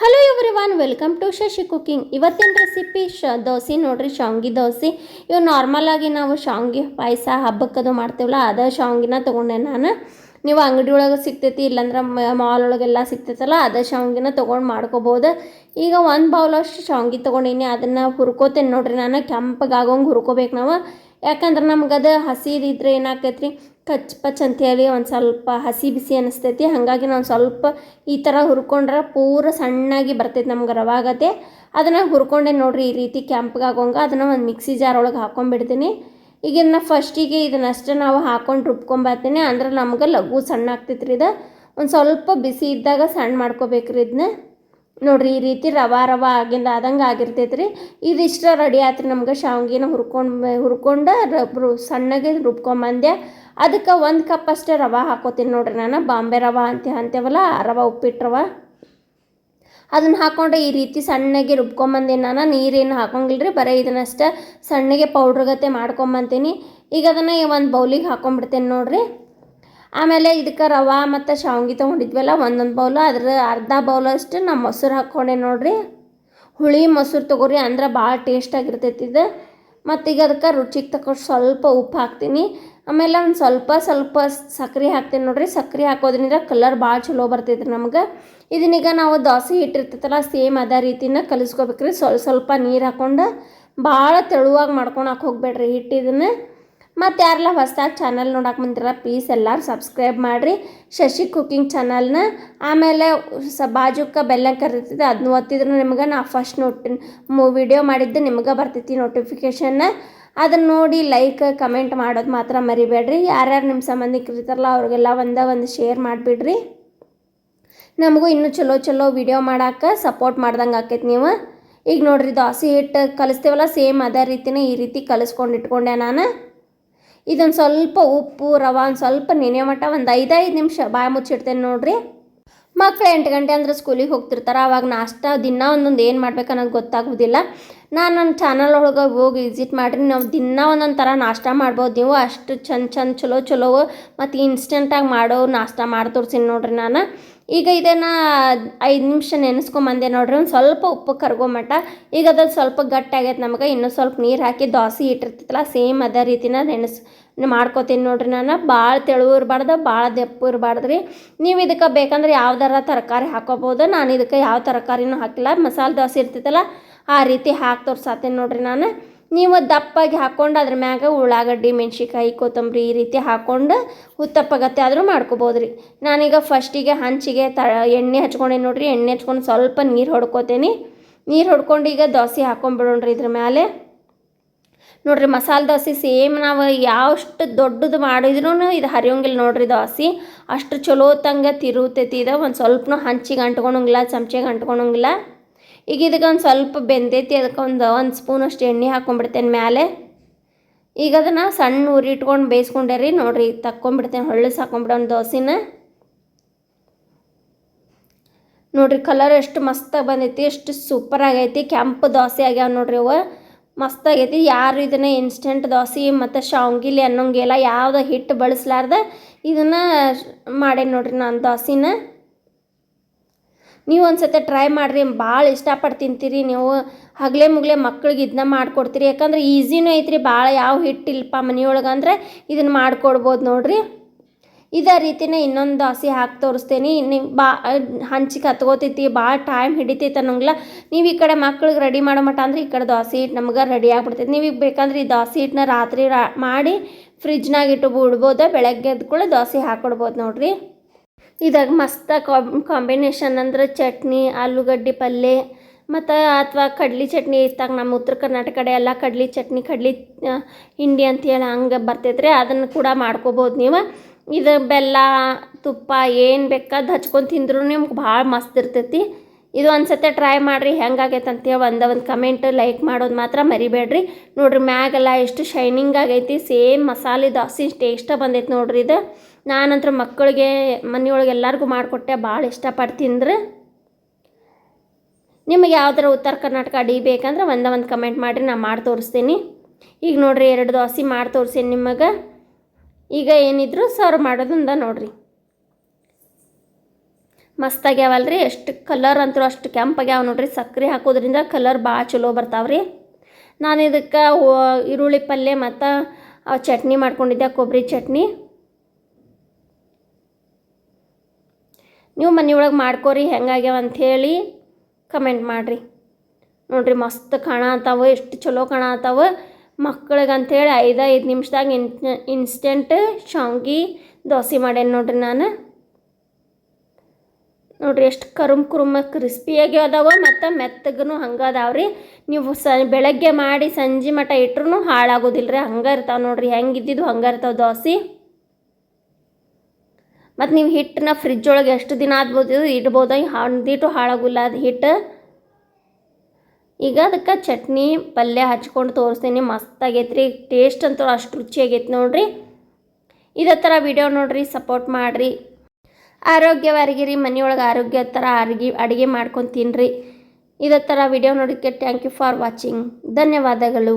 Hello everyone welcome to Shashi cooking ಇವತ್ತಿನ recipe ಶ, ದೋಸೆ. ನೋಡ್ರಿ, ಶಾವ್ಗಿ ದೋಸೆ. ಇವು ನಾರ್ಮಲಾಗಿ ನಾವು ಶಾವ್ಗಿ, ಪಾಯಸ ಹಬ್ಬಕ್ಕದು ಮಾಡ್ತೀವಲ್ಲ, ಅದ ಶಾವ್ಗಿನ ತೊಗೊಂಡೆ ನಾನು. ನೀವು ಅಂಗಡಿ ಒಳಗೆ ಸಿಗ್ತೈತಿ, ಇಲ್ಲಾಂದ್ರೆ ಮಾಲ್ ಒಳಗೆಲ್ಲ ಸಿಗ್ತೈತಲ್ಲ, ಅದ ಶಾವ್ಗಿನ ತೊಗೊಂಡು ಮಾಡ್ಕೋಬೋದು. ಈಗ ಒಂದು ಅಷ್ಟು ಶಾವ್ಗಿ ತೊಗೊಂಡಿನಿ, ಅದನ್ನು ಹುರ್ಕೋತೇನೆ ನೋಡ್ರಿ ನಾನು. ಕೆಂಪಗಾಗೋಂಗೆ ಹುರ್ಕೋಬೇಕು ನಾವು. ಯಾಕಂದ್ರೆ ನಮ್ಗೆ ಅದು ಹಸಿದಿದ್ರೆ ಏನಾಕೈತ್ರಿ ಕಚ್ ಪಚ್ ಅಂತೇಳಿ ಒಂದು ಸ್ವಲ್ಪ ಹಸಿ ಬಿಸಿ ಅನಿಸ್ತೈತಿ. ಹಾಗಾಗಿ ನಾನು ಸ್ವಲ್ಪ ಈ ಥರ ಹುರ್ಕೊಂಡ್ರೆ ಪೂರ ಸಣ್ಣಾಗಿ ಬರ್ತೈತೆ ನಮ್ಗೆ ರವಾಗತ್ತೆ ಅದನ್ನು ಹುರ್ಕೊಂಡೆ ನೋಡ್ರಿ ಈ ರೀತಿ ಕೆಂಪಗಾಗೋಂಗೆ ಅದನ್ನು ಒಂದು ಮಿಕ್ಸಿ ಜಾರ್ ಒಳಗೆ ಹಾಕೊಂಡ್ಬಿಡ್ತೀನಿ ಇದನ್ನ ಫಸ್ಟಿಗೆ ಇದನ್ನಷ್ಟೇ ನಾವು ಹಾಕೊಂಡು ರುಬ್ಕೊಂಬರ್ತೀನಿ ಅಂದ್ರೆ ನಮ್ಗೆ ಲಘು ಸಣ್ಣ ಆಗ್ತೈತ್ರಿ ಇದು. ಒಂದು ಸ್ವಲ್ಪ ಬಿಸಿ ಇದ್ದಾಗ ಸಣ್ಣ ಮಾಡ್ಕೋಬೇಕ್ರಿ ಇದನ್ನ ನೋಡ್ರಿ ಈ ರೀತಿ ರವ ರವ ಆಗಿಂದ ಆದಂಗೆ ಆಗಿರ್ತೈತೆ ರೀ ಇದಿಷ್ಟ ರೆಡಿ ಆತ್ರಿ ನಮ್ಗೆ. ಶಾವ್ಗಿನ ಹುರ್ಕೊಂಡು ಹುರ್ಕೊಂಡು ಸಣ್ಣಗೆ ರುಬ್ಕೊಂಬಂದೆ. ಅದಕ್ಕೆ ಒಂದು ಕಪ್ ಅಷ್ಟೇ ರವೆ ಹಾಕೋತೀನಿ ನೋಡ್ರಿ ನಾನು. ಬಾಂಬೆ ರವೆ ಅಂತ ಅಂತೇವಲ್ಲ, ರವೆ ಉಪ್ಪಿಟ್ಟು ರವೆ. ಅದನ್ನು ಹಾಕ್ಕೊಂಡು ಈ ರೀತಿ ಸಣ್ಣಗೆ ರುಬ್ಕೊಂಬಂದೀನಿ ನಾನು. ನೀರೇನು ಹಾಕೊಂಗಿಲ್ಲ ರೀ ಬರೀ ಇದನ್ನಷ್ಟೇ ಸಣ್ಣಗೆ ಪೌಡ್ರ್ ಮಾಡ್ಕೊಂಬಂತೀನಿ. ಈಗ ಅದನ್ನು ಒಂದು ಬೌಲಿಗೆ ಹಾಕೊಂಡ್ಬಿಡ್ತೇನೆ ನೋಡ್ರಿ. ಆಮೇಲೆ ಇದಕ್ಕೆ ರವೆ ಮತ್ತು ಶಾವಂಗಿ ತೊಗೊಂಡಿದ್ವಲ್ಲ, ಒಂದೊಂದು ಬೌಲು ಅದ್ರ ಅರ್ಧ ಬೌಲಷ್ಟು ನಾ ಮೊಸರು ಹಾಕ್ಕೊಂಡೆ ನೋಡ್ರಿ. ಹುಳಿ ಮೊಸರು ತೊಗೊರಿ, ಅಂದ್ರೆ ಭಾಳ ಟೇಸ್ಟಾಗಿರ್ತೈತಿ ಇದು. ಮತ್ತು ಈಗ ಅದಕ್ಕೆ ರುಚಿಗೆ ತಕ್ಕಷ್ಟು ಸ್ವಲ್ಪ ಉಪ್ಪು ಹಾಕ್ತೀನಿ. ಆಮೇಲೆ ಒಂದು ಸ್ವಲ್ಪ ಸ್ವಲ್ಪ ಸಕ್ರೆ ಹಾಕ್ತೀನಿ ನೋಡ್ರಿ. ಸಕ್ರೆ ಹಾಕೋದ್ರಿಂದ ಕಲರ್ ಭಾಳ ಚಲೋ ಬರ್ತೈತೆ ನಮ್ಗೆ. ಇದನ್ನೀಗ ನಾವು ದೋಸೆ ಹಿಟ್ಟಿರ್ತೈತಲ್ಲ, ಸೇಮ್ ಅದೇ ರೀತಿನ ಕಲಿಸ್ಕೋಬೇಕ್ರಿ. ಸ್ವಲ್ಪ ಸ್ವಲ್ಪ ನೀರು ಹಾಕ್ಕೊಂಡು ಭಾಳ ತೆಳುವಾಗಿ ಮಾಡ್ಕೊಳಕ್ಕೆ ಹೋಗ್ಬೇಡ್ರಿ ಹಿಟ್ಟು ಇದನ್ನು ಮತ್ತು ಯಾರೆಲ್ಲ ಹೊಸ್ದಾಗಿ ಚಾನಲ್ ನೋಡಕ್ಕೆ ಬಂದಿರ ಪ್ಲೀಸ್ ಎಲ್ಲರೂ ಸಬ್ಸ್ಕ್ರೈಬ್ ಮಾಡಿರಿ. ಶಶಿ ಕುಕಿಂಗ್ ಚಾನಲ್ನ ಆಮೇಲೆ ಸ ಬಾಜುಕ ಬೆಲ್ಲ ಕರಿತೈತೆ ಅದನ್ನ ಓದ್ತಿದ್ರೆ ನಿಮ್ಗೆ. ನಾ ಫಸ್ಟ್ ನೋಟಿ ವಿಡಿಯೋ ಮಾಡಿದ್ದು ನಿಮ್ಗೆ ಬರ್ತೈತಿ ನೋಟಿಫಿಕೇಷನ್ನ ಅದನ್ನು ನೋಡಿ ಲೈಕ್ ಕಮೆಂಟ್ ಮಾಡೋದು ಮಾತ್ರ ಮರಿಬೇಡ್ರಿ. ಯಾರ್ಯಾರು ನಿಮ್ಮ ಸಂಬಂಧಿಕರಿತಾರಲ್ಲ ಅವ್ರಿಗೆಲ್ಲ ಒಂದ ಒಂದು ಶೇರ್ ಮಾಡಿಬಿಡ್ರಿ. ನಮಗೂ ಇನ್ನೂ ಚಲೋ ಚಲೋ ವಿಡಿಯೋ ಮಾಡಕ್ಕೆ ಸಪೋರ್ಟ್ ಮಾಡ್ದಂಗೆ ಆಕೈತಿ ನೀವು. ಈಗ ನೋಡ್ರಿ, ದೋಸೆ ಹಿಟ್ಟು ಕಲಿಸ್ತೀವಲ್ಲ ಸೇಮ್ ಅದೇ ರೀತಿನೇ ಈ ರೀತಿ ಕಲಿಸ್ಕೊಂಡು ಇಟ್ಕೊಂಡೆ ನಾನು. ಇದೊಂದು ಸ್ವಲ್ಪ ಉಪ್ಪು, ರವೆ, ಒಂದು ಸ್ವಲ್ಪ ನೆನೆ ಮಟ್ಟ, ಒಂದು ಐದೈದು ನಿಮಿಷ ಬಾಯಿ ಮುಚ್ಚಿಡ್ತೇನೆ ನೋಡ್ರಿ. ಮಕ್ಕಳು ಎಂಟು ಗಂಟೆ ಅಂದ್ರೆ ಸ್ಕೂಲಿಗೆ ಹೋಗ್ತಿರ್ತಾರೆ, ಅವಾಗ ನಾಷ್ಟ, ದಿನ ಒಂದೊಂದು ಏನು ಮಾಡ್ಬೇಕು ಅನ್ನೋದು ಗೊತ್ತಾಗೋದಿಲ್ಲ. ನಾನು ನನ್ನ ಚಾನಲ್ ಒಳಗೆ ಹೋಗಿ ವಿಸಿಟ್ ಮಾಡಿರಿ, ನಾವು ದಿನ ಒಂದೊಂದು ಥರ ನಾಷ್ಟ ಮಾಡ್ಬೋದು. ನೀವು ಅಷ್ಟು ಚಂದ ಚಂದ, ಚಲೋ ಚಲೋ ಮತ್ತು ಇನ್ಸ್ಟೆಂಟಾಗಿ ಮಾಡೋ ನಾಷ್ಟ ಮಾಡಿ ತೋರಿಸಿ ನೋಡ್ರಿ ನಾನು. ಈಗ ಇದನ್ನು ಐದು ನಿಮಿಷ ನೆನೆಸ್ಕೊಂಬಂದೆ ನೋಡ್ರಿ, ಒಂದು ಸ್ವಲ್ಪ ಉಪ್ಪು ಕರ್ಗೊಂಮಟ ಈಗ ಅದ್ರಲ್ಲಿ ಸ್ವಲ್ಪ ಗಟ್ಟಿ ಆಗೈತೆ ನಮಗೆ, ಇನ್ನೂ ಸ್ವಲ್ಪ ನೀರು ಹಾಕಿ ದೋಸೆ ಇಟ್ಟಿರ್ತೈತಲ್ಲ, ಸೇಮ್ ಅದೇ ರೀತಿನ ನೆನೆಸ್, ಮಾಡ್ಕೋತೀನಿ ನೋಡ್ರಿ ನಾನು. ಭಾಳ ತೆಳು ಇರಬಾರ್ದು ಭಾಳ ದೆಪ್ಪು ಇರಬಾರ್ದು ರೀ ನೀವು ಇದಕ್ಕೆ ಬೇಕಂದ್ರೆ ಯಾವ್ದಾರ ತರಕಾರಿ ಹಾಕೋಬೋದು ನಾನು ಇದಕ್ಕೆ ಯಾವ ತರಕಾರಿನೂ ಹಾಕಿಲ್ಲ. ಮಸಾಲೆ ದೋಸೆ ಇರ್ತೈತಲ್ಲ, ಆ ರೀತಿ ಹಾಕಿ ತೋರ್ಸಾತೀನಿ ನೋಡ್ರಿ ನಾನು. ನೀವು ದಪ್ಪಾಗಿ ಹಾಕ್ಕೊಂಡು ಅದ್ರ ಮ್ಯಾಗ ಉಳ್ಳಾಗಡ್ಡಿ ಮೆಣ್ಸಿಕಾಯಿ ಕೊತ್ತಂಬರಿ ಈ ರೀತಿ ಹಾಕ್ಕೊಂಡು ಹುತ್ತಪ್ಪಗತ್ತೆ ಆದರೂ ಮಾಡ್ಕೋಬೋದು ರೀ. ನಾನೀಗ ಫಸ್ಟಿಗೆ ಹಂಚಿಗೆ ತ, ಎಣ್ಣೆ ಹಚ್ಕೊಂಡೆ ನೋಡಿರಿ, ಎಣ್ಣೆ ಹಚ್ಕೊಂಡು ಸ್ವಲ್ಪ ನೀರು ಹೊಡ್ಕೋತೀನಿ. ನೀರು ಹೊಡ್ಕೊಂಡು ಈಗ ದೋಸೆ ಹಾಕೊಂಡ್ಬಿಡೋಣ್ರಿ ಇದ್ರ ಮೇಲೆ ನೋಡ್ರಿ ಮಸಾಲೆ ದೋಸೆ ಸೇಮ್ ನಾವು ಯಾವಷ್ಟು ದೊಡ್ಡದು ಮಾಡಿದ್ರೂ ಇದು ಹರಿಯೋಂಗಿಲ್ಲ ನೋಡ್ರಿ ದೋಸೆ. ಅಷ್ಟು ಚಲೋ ತಂಗ ತಿರುಗ್ತೈತಿ ಇದು, ಒಂದು ಸ್ವಲ್ಪನೂ ಹಂಚಿಗೆ ಅಂಟ್ಕೊಳಂಗಿಲ್ಲ, ಚಮಚೆಗೆ ಅಂಟ್ಕೊಳಂಗಿಲ್ಲ. ಈಗ ಇದಕ್ಕೆ ಒಂದು ಸ್ವಲ್ಪ ಬೆಂದೈತಿ ಅದಕ್ಕೆ ಒಂದು ಒಂದು ಸ್ಪೂನಷ್ಟು ಎಣ್ಣೆ ಹಾಕ್ಕೊಂಡ್ಬಿಡ್ತೇನೆ ಮೇಲೆ ಈಗ ಅದನ್ನು ಸಣ್ಣ ಉರಿ ಇಟ್ಕೊಂಡು ಬೇಯಿಸ್ಕೊಂಡೆ ರೀ ನೋಡಿರಿ ತಕ್ಕೊಂಬಿಡ್ತೇನೆ ಹೊಳ್ಳಿಸ್ ಒಂದು ದೋಸೆನ. ನೋಡಿರಿ ಕಲರ್ ಎಷ್ಟು ಮಸ್ತಾಗಿ ಬಂದೈತಿ, ಎಷ್ಟು ಸೂಪರ್ ಆಗೈತಿ, ಕೆಂಪು ದೋಸೆ ಆಗ್ಯಾವ ನೋಡ್ರಿ ಅವು. ಮಸ್ತಾಗೈತಿ ಯಾರು ಇದನ್ನು ಇನ್ಸ್ಟೆಂಟ್ ದೋಸೆ ಮತ್ತು ಶಾವ್ಗಿಲಿ ಅನ್ನೋಂಗಿಲ್ಲ ಯಾವುದೋ ಹಿಟ್ಟು ಬಳಸ್ಲಾರ್ದೆ, ಇದನ್ನು ಮಾಡೇನಿ ನೋಡ್ರಿ ನಾನು ದೋಸೆನ. ನೀವು ಒಂದು ಸತಿ ಟ್ರೈ ಮಾಡಿರಿ, ಭಾಳ ಇಷ್ಟಪಟ್ಟು ತಿಂತೀರಿ ನೀವು. ಹಗಲೇ ಮುಗಲೇ ಮಕ್ಳಿಗೆ ಇದನ್ನ ಮಾಡಿಕೊಡ್ತೀರಿ. ಯಾಕಂದ್ರೆ ಈಸಿನೂ ಐತ್ರಿ, ಭಾಳ ಯಾವ ಹಿಟ್ಟಿಲ್ಲಪ್ಪ ಮನೆಯೊಳಗೆ ಅಂದರೆ ಇದನ್ನು ಮಾಡಿಕೊಡ್ಬೋದು ನೋಡಿರಿ. ಇದೇ ರೀತಿನೇ ಇನ್ನೊಂದು ದೋಸೆ ಹಾಕಿ ತೋರಿಸ್ತೇನೆ. ನೀವು ಬಾ ಹಂಚಿಗೆ ಹತ್ಕೋತೈತಿ, ಭಾಳ ಟೈಮ್ ಹಿಡಿತೈತೆ ಅನ್ನೋಂಗಿಲ್ಲ. ನೀವು ಈ ಕಡೆ ಮಕ್ಳಿಗೆ ರೆಡಿ ಮಾಡೋ ಮಟ್ಟ ಅಂದ್ರೆ ಈ ಕಡೆ ದೋಸೆ ಹಿಟ್ಟು ನಮ್ಗೆ ರೆಡಿ ಆಗ್ಬಿಡ್ತೈತಿ. ನೀವು ಬೇಕಂದ್ರೆ ಈ ದೋಸೆ ಹಿಟ್ಟನ್ನ ರಾತ್ರಿ ರಾ, ಮಾಡಿ ಫ್ರಿಜ್ನಾಗ ಇಟ್ಟು ಬಿಡ್ಬೋದು, ಬೆಳಗ್ಗೆ ಕೂಡ ದೋಸೆ ಹಾಕ್ಕೊಡ್ಬೋದು ನೋಡ್ರಿ. ಇದಾಗ ಮಸ್ತ ಕಾಂಬಿನೇಷನ್ ಅಂದ್ರೆ ಚಟ್ನಿ, ಆಲೂಗಡ್ಡೆ ಪಲ್ಯ ಮತ್ತು ಅಥವಾ ಕಡ್ಲಿ ಚಟ್ನಿ ಇತ್ತಾಗ ನಮ್ಮ ಉತ್ತರ ಕರ್ನಾಟಕ ಕಡೆ ಎಲ್ಲ ಕಡ್ಲಿ ಚಟ್ನಿ, ಕಡ್ಲೆ ಹಿಂಡಿ ಅಂತೇಳಿ ಹಂಗೆ ಬರ್ತೈತ್ರಿ, ಅದನ್ನು ಕೂಡ ಮಾಡ್ಕೋಬೋದು ನೀವು. ಇದು ಬೆಲ್ಲ, ತುಪ್ಪ ಏನು ಬೇಕಾದ ಹಚ್ಕೊಂಡು ತಿಂದ್ರೂ ನಿಮ್ಗೆ ಭಾಳ ಮಸ್ತ್ ಇರ್ತೈತಿ. ಇದು ಒಂದು ಟ್ರೈ ಮಾಡಿರಿ, ಹೆಂಗಾಗೈತೆ ಅಂತೇಳಿ ಒಂದು ಒಂದು ಕಮೆಂಟ್ ಲೈಕ್ ಮಾಡೋದು ಮಾತ್ರ ಮರಿಬೇಡ್ರಿ. ನೋಡ್ರಿ, ಮ್ಯಾಗೆಲ್ಲ ಎಷ್ಟು ಶೈನಿಂಗ್ ಆಗೈತಿ ಸೇಮ್ ಮಸಾಲೆ ದೋಸೆ ಟೇಸ್ಟ ಬಂದೈತೆ ನೋಡ್ರಿ ಇದು. ನಾನಂತರ ಮಕ್ಕಳಿಗೆ, ಮನೆಯೊಳಗೆ ಎಲ್ಲರಿಗೂ ಮಾಡಿಕೊಟ್ಟೆ, ಭಾಳ ಇಷ್ಟಪಟ್ಟು ತಿಂದ್ರೆ ನಿಮಗೆ ಯಾವ್ದಾರ ಉತ್ತರ ಕರ್ನಾಟಕ ಅಡಿ ಬೇಕಂದ್ರೆ ಒಂದ ಒಂದು ಕಮೆಂಟ್ ಮಾಡಿರಿ ನಾನು ಮಾಡಿ ತೋರಿಸ್ತೀನಿ. ಈಗ ನೋಡ್ರಿ, ಎರಡು ದೋಸೆ ಮಾಡಿ ತೋರಿಸ್ತೀನಿ ನಿಮಗೆ. ಈಗ ಏನಿದ್ರು ಸರ್ವ್ ಮಾಡೋದಿಂದ ನೋಡ್ರಿ. ಮಸ್ತಾಗ್ಯಾವಲ್ರಿ? ಎಷ್ಟು ಕಲರ್ ಅಂತೂ ಅಷ್ಟು ಕೆಂಪಾಗ್ಯಾವ ನೋಡ್ರಿ ಸಕ್ಕರೆ ಹಾಕೋದ್ರಿಂದ ಕಲರ್ ಭಾಳ ಚಲೋ ಬರ್ತಾವ್ರಿ. ನಾನು ಇದಕ್ಕೆ ಈರುಳ್ಳಿ ಪಲ್ಯ ಮತ್ತು ಚಟ್ನಿ ಮಾಡ್ಕೊಂಡಿದ್ದೆ ಕೊಬ್ಬರಿ ಚಟ್ನಿ. ನೀವು ಮನೆಯೊಳಗೆ ಮಾಡ್ಕೋರಿ, ಹೆಂಗಾಗ್ಯಾವ ಅಂಥೇಳಿ ಕಮೆಂಟ್ ಮಾಡಿರಿ. ನೋಡಿರಿ, ಮಸ್ತ್ ಕಾಣತ್ತಾವ ಎಷ್ಟು ಚಲೋ ಕಾಣತ್ತಾವ ಮಕ್ಳಿಗೆ ಅಂಥೇಳಿ ಐದು ಐದು ನಿಮಿಷದಾಗ ಇನ್, ಇನ್ಸ್ಟೆಂಟ್ ಶಾವ್ಗಿ ದೋಸೆ ಮಾಡೇನಿ ನೋಡ್ರಿ ನಾನು. ನೋಡ್ರಿ ಎಷ್ಟು ಕರುಮ್ ಕುರುಮ ಕ್ರಿಸ್ಪಿಯಾಗಿ ಅದಾವ, ಮತ್ತು ಮೆತ್ತಗೂ ಹಂಗೆ ಅದಾವ್ರಿ. ನೀವು ಸ, ಬೆಳಗ್ಗೆ ಮಾಡಿ ಸಂಜೆ ಮಟ ಇಟ್ರು ಹಾಳಾಗೋದಿಲ್ಲ ರೀ ಹಂಗೆ ಇರ್ತಾವೆ ನೋಡಿರಿ. ಹೆಂಗೆ ಇದ್ದಿದ್ದು ಹಂಗೆ ಇರ್ತಾವೆ ದೋಸೆ. ಮತ್ತು ನೀವು ಹಿಟ್ಟನ್ನ ಫ್ರಿಜ್ ಒಳಗೆ ಎಷ್ಟು ದಿನ ಆದ್ಬೋದು ಇಡ್ಬೋದು? ಒಂದಿಟ್ಟು ಹಾಳಾಗುಲ್ಲ, ಅದು ಹಿಟ್ಟು ಈಗ ಅದಕ್ಕೆ ಚಟ್ನಿ, ಪಲ್ಯ ಹಚ್ಕೊಂಡು ತೋರಿಸ್ತೀನಿ, ಮಸ್ತ್ ಆಗೈತೆ ರೀ ಟೇಸ್ಟ್ ಅಂತೂ ಅಷ್ಟು ರುಚಿಯಾಗೈತೆ ನೋಡಿರಿ. ಇದೇ ಥರ ವಿಡಿಯೋ ನೋಡಿರಿ ಸಪೋರ್ಟ್ ಮಾಡಿರಿ. ಆರೋಗ್ಯವಾಗಿರಿ ಮನೆಯೊಳಗೆ ಆರೋಗ್ಯ ಥರ ಅಡುಗೆ ಅಡುಗೆ ಮಾಡ್ಕೊಂಡು ತಿನ್ನಿರಿ ಇದೇ ಥರ ವಿಡಿಯೋ ನೋಡೋಕ್ಕೆ ಥ್ಯಾಂಕ್ ಯು ಫಾರ್ ವಾಚಿಂಗ್ ಧನ್ಯವಾದಗಳು.